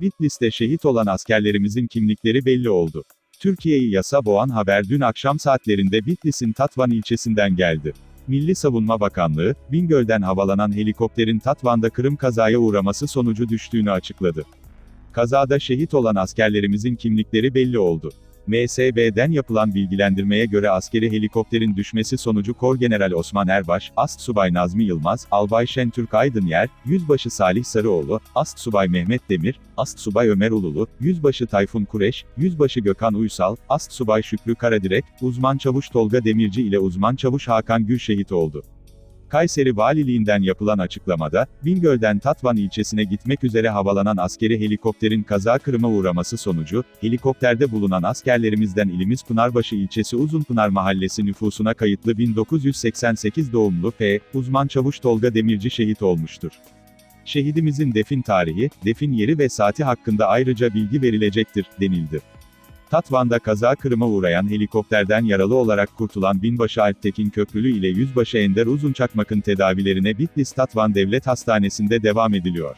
Bitlis'te şehit olan askerlerimizin kimlikleri belli oldu. Türkiye'yi yasa boğan haber dün akşam saatlerinde Bitlis'in Tatvan ilçesinden geldi. Milli Savunma Bakanlığı, Bingöl'den havalanan helikopterin Tatvan'da Kırım kazaya uğraması sonucu düştüğünü açıkladı. Kazada şehit olan askerlerimizin kimlikleri belli oldu. MSB'den yapılan bilgilendirmeye göre askeri helikopterin düşmesi sonucu Korgeneral Osman Erbaş, Astsubay Nazmi Yılmaz, Albay Şentürk Aydınyer, Yüzbaşı Salih Sarıoğlu, Astsubay Mehmet Demir, Astsubay Ömer Ululu, Yüzbaşı Tayfun Kureş, Yüzbaşı Gökhan Uysal, Astsubay Şükrü Karadirek, Uzman Çavuş Tolga Demirci ile Uzman Çavuş Hakan Gül şehit oldu. Kayseri Valiliğinden yapılan açıklamada, Bingöl'den Tatvan ilçesine gitmek üzere havalanan askeri helikopterin kaza kırıma uğraması sonucu, helikopterde bulunan askerlerimizden ilimiz Pınarbaşı ilçesi Uzunpınar Mahallesi nüfusuna kayıtlı 1988 doğumlu P. Uzman Çavuş Tolga Demirci şehit olmuştur. Şehidimizin defin tarihi, defin yeri ve saati hakkında ayrıca bilgi verilecektir, denildi. Tatvan'da kaza kırıma uğrayan helikopterden yaralı olarak kurtulan binbaşı Alptekin Köprülü ile yüzbaşı Ender Uzunçakmak'ın tedavilerine Bitlis Tatvan Devlet Hastanesi'nde devam ediliyor.